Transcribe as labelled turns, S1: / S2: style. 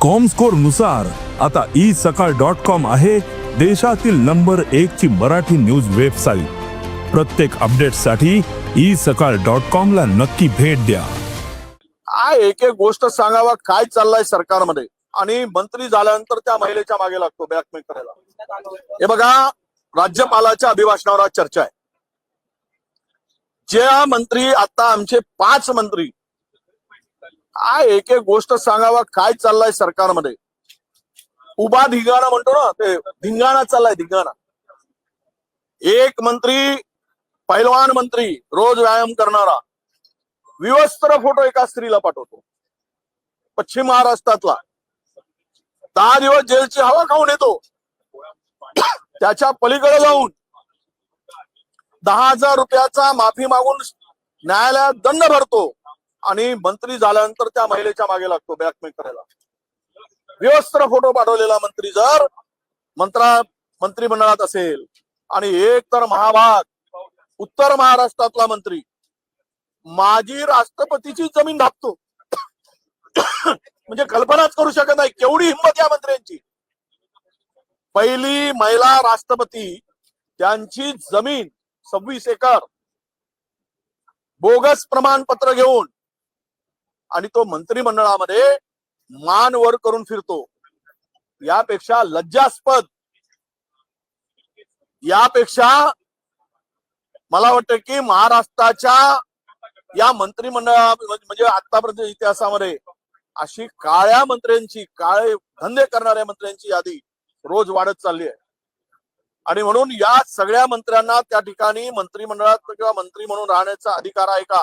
S1: कॉमस्कोरनुसार आता ई सकाळ dot com आहे देशातील नंबर एक ची मराठी न्यूज वेबसाईट प्रत्येक अपडेटसाठी ई सकाळ डॉट कॉम ला नक्की भेट द्या.
S2: काय एक एक गोष्ट सांगावा काय चाललंय सरकारमध्ये? आणि मंत्री झाल्यानंतर त्या महिलेच्या मागे लागतो बॅकमेक करायला हे बघा राज्यपालाच्या अभिभाषणावर आज चर्चा आहे. ज्या मंत्री आता आमचे पाच मंत्री काय एक एक गोष्ट सांगावा काय चाललंय सरकारमध्ये? उभा धिंगाणा म्हणतो ना ते धिंगाणा चाललाय धिंगाणा. एक मंत्री पैलवान मंत्री रोज व्यायाम करणारा विवस्त्र फोटो एका स्त्रीला पाठवतो. पश्चिम महाराष्ट्रातला. दहा दिवस जेलची हवा खाऊन येतो. त्याच्या पलीकडे जाऊन दहा हजार रुपयाचा माफी मागून न्यायालयात दंड भरतो. आणि मंत्री झाल्यानंतर त्या महिलेच्या मागे लागतो बॅकमेल करायला. विवस्त्र फोटो पाठवलेला मंत्री जर मंत्रा मंत्रिमंडळात असेल आणि एक तर महाभाग उत्तर महाराष्ट्रातला मंत्री माजी राष्ट्रपतीची जमीन धापतो म्हणजे कल्पनाच करू शकत नाही केवढी हिंमत या मंत्र्यांची. पहिली महिला राष्ट्रपती त्यांची जमीन सव्वीस एकर. बोगस प्रमाणपत्र घेऊन आणि तो मंत्रिमंडळामध्ये मान वर करून फिरतो. यापेक्षा लज्जास्पद. यापेक्षा मला वाटतं की महाराष्ट्राच्या या मंत्रिमंडळा म्हणजे आतापर्यंत इतिहासामध्ये अशी काळ्या मंत्र्यांची काळे धंदे करणाऱ्या मंत्र्यांची यादी रोज वाढत चालली आहे. आणि म्हणून या सगळ्या मंत्र्यांना त्या ठिकाणी मंत्रिमंडळात किंवा मंत्री म्हणून राहण्याचा अधिकार आहे का?